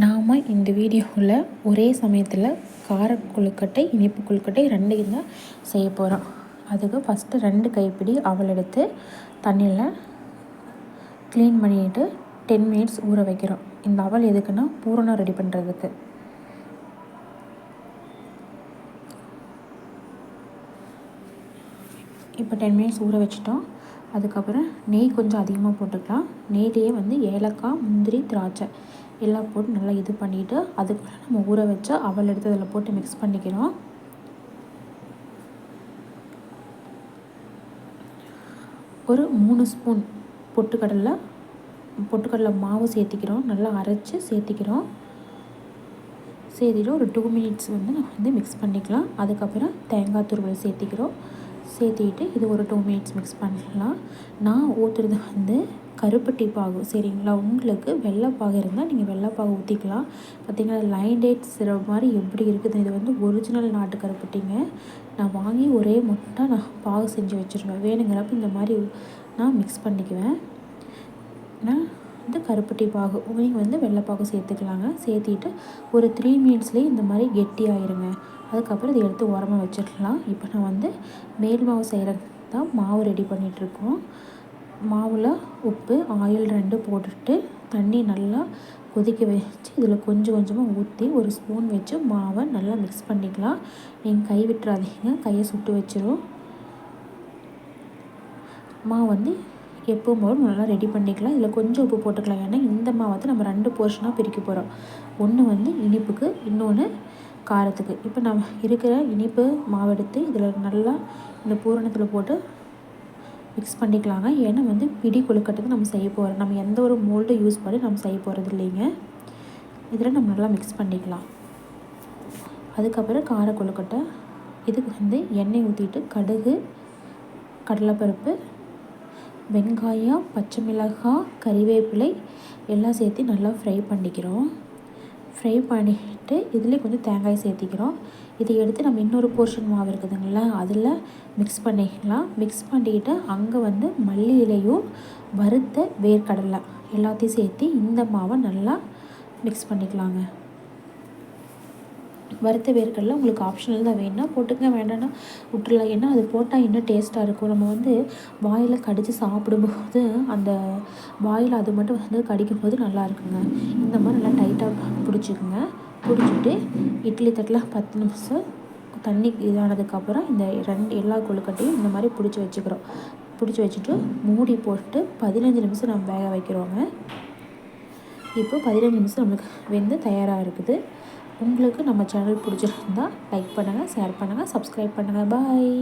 நாம் இந்த வீடியோவில் ஒரே சமயத்தில் கார கொழுக்கட்டை இனிப்பு கொழுக்கட்டை ரெண்டையும் தான் செய்ய போகிறோம் அதுக்கு ஃபஸ்ட்டு ரெண்டு கைப்பிடி அவல் எடுத்து தண்ணியில் க்ளீன் பண்ணிவிட்டு டென் மினிட்ஸ் ஊற வைக்கிறோம். இந்த அவல் எதுக்குன்னா பூரணம் ரெடி பண்ணுறதுக்கு இப்போ டென் மினிட்ஸ் ஊற வச்சிட்டோம். அதுக்கப்புறம் நெய் கொஞ்சம் அதிகமாக போட்டுக்கலாம். நெய்லேயே வந்து ஏலக்காய் முந்திரி திராட்சை எல்லாம் போட்டு நல்லா இது பண்ணிவிட்டு அதுக்குள்ளே நம்ம ஊற வச்சு அவல் எடுத்து அதில் போட்டு மிக்ஸ் பண்ணிக்கிறோம். ஒரு மூணு ஸ்பூன் பொட்டுக்கடலை பொட்டுக்கடலை மாவு சேர்த்திக்கிறோம். நல்லா அரைச்சி சேர்த்திக்கிறோம். சேர்த்திட்டு ஒரு டூ மினிட்ஸ் வந்து நம்ம வந்து மிக்ஸ் பண்ணிக்கலாம். அதுக்கப்புறம் தேங்காய் துருவல் சேர்த்திக்கிறோம். சேர்த்திட்டு இது ஒரு டூ மினிட்ஸ் மிக்ஸ் பண்ணலாம். நான் ஊற்றுறது வந்து கருப்பட்டி பாகு சரிங்களா? உங்களுக்கு வெள்ளைப்பாகு இருந்தால் நீங்கள் வெள்ளைப்பாகு ஊற்றிக்கலாம் பார்த்திங்கன்னா லைன் டேட் சிரப் மாதிரி எப்படி இருக்குது இது வந்து ஒரிஜினல் நாட்டு கருப்பட்டிங்க. நான் வாங்கி ஒரே முட்டை நான் பாகு செஞ்சு வச்சுருவேன். வேணுங்கிறப்ப இந்த மாதிரி நான் மிக்ஸ் பண்ணிக்குவேன். நான் வந்து கருப்பட்டி பாகு நீங்கள் வந்து வெள்ளைப்பாகு சேர்த்துக்கலாங்க. சேர்த்திட்டு ஒரு த்ரீ மினிட்ஸ்லேயே இந்த மாதிரி கெட்டி ஆயிருங்க. அதுக்கப்புறம் இதை எடுத்து உரமாக வச்சிடலாம். இப்போ நான் வந்து மேல் மாவு செய்கிறது தான் மாவு ரெடி பண்ணிகிட்ருக்கோம் மாவில் உப்பு ஆயில் ரெண்டு போட்டுட்டு தண்ணி நல்லா கொதிக்க வச்சு இதில் கொஞ்சம் கொஞ்சமாக ஊற்றி ஒரு ஸ்பூன் வச்சு மாவை நல்லா மிக்ஸ் பண்ணிக்கலாம். நீங்கள் கை விட்டுறாதீங்க. கையை சுட்டு வச்சிடும் மாவு வந்து எப்பவும் போல நல்லா ரெடி பண்ணிக்கலாம். இதில் கொஞ்சம் உப்பு போட்டுக்கலாம். ஏன்னா இந்த மாவை வந்து நம்ம ரெண்டு போர்ஷனாக பிரிக்க போகிறோம் ஒன்று வந்து இனிப்புக்கு இன்னொன்று காரத்துக்கு. இப்போ நம்ம இருக்கிற இனிப்பு மாவு எடுத்து இதில் நல்லா இந்த பூரணத்தில் போட்டு மிக்ஸ் பண்ணிக்கலாங்க. ஏன்னா வந்து பிடி கொழுக்கட்டை நம்ம செய்ய போகிறோம் நம்ம எந்த ஒரு மோல்டும் யூஸ் பண்ணி நம்ம செய்ய போகிறது இல்லைங்க. இதில் நம்ம நல்லா மிக்ஸ் பண்ணிக்கலாம். அதுக்கப்புறம் கார கொழுக்கட்டை. இதுக்கு வந்து எண்ணெய் ஊற்றிட்டு கடுகு கடலைப்பருப்பு வெங்காயம் பச்சை மிளகாய் கறிவேப்பிலை எல்லாம் சேர்த்து நல்லா ஃப்ரை பண்ணிக்கிறோம். ஃப்ரை பண்ணிட்டு இதிலே கொஞ்சம் தேங்காய் சேர்த்திக்கிறோம். இதை எடுத்து நம்ம இன்னொரு போர்ஷன் மாவு இருக்குதுங்களா? அதில் மிக்ஸ் பண்ணிக்கலாம். மிக்ஸ் பண்ணிக்கிட்டு அங்கே வந்து மல்லி இலையும் வறுத்த வேர்க்கடலை எல்லாத்தையும் சேர்த்து இந்த மாவை நல்லா மிக்ஸ் பண்ணிக்கலாங்க. வறுத்த வேர்க்கடலை உங்களுக்கு ஆப்ஷனல் தான் வேணும்னா போட்டுக்க வேண்டாம்னா விட்டுலாம் ஏன்னா அது போட்டால் இன்னும் டேஸ்ட்டாக இருக்கும். நம்ம வந்து வாயில் கடித்து சாப்பிடும்போது அந்த வாயில் அது மட்டும் வந்து கடிக்கும்போது நல்லா இருக்குங்க. இந்த மாதிரி நல்லா டைட்டாக பிடிச்சிக்குங்க. பிடிச்சிட்டு இட்லி தட்டில் பத்து நிமிஷம் தண்ணி இதானதுக்கப்புறம் இந்த ரெண்டு எல்லா கொழுக்கட்டையும் இந்த மாதிரி பிடிச்சி வச்சுக்கிறோம். பிடிச்சி வச்சுட்டு மூடி போட்டு பதினஞ்சு நிமிஷம் நம்ம வேக வைக்கிறோங்க. இப்போ பதினஞ்சு நிமிஷம் நம்மளுக்கு வெந்து தயாராக இருக்குது. உங்களுக்கு நம்ம சேனல் பிடிச்சிருந்தா லைக் பண்ணுங்கள் ஷேர் பண்ணுங்கள் சப்ஸ்கிரைப் பண்ணுங்கள் பாய்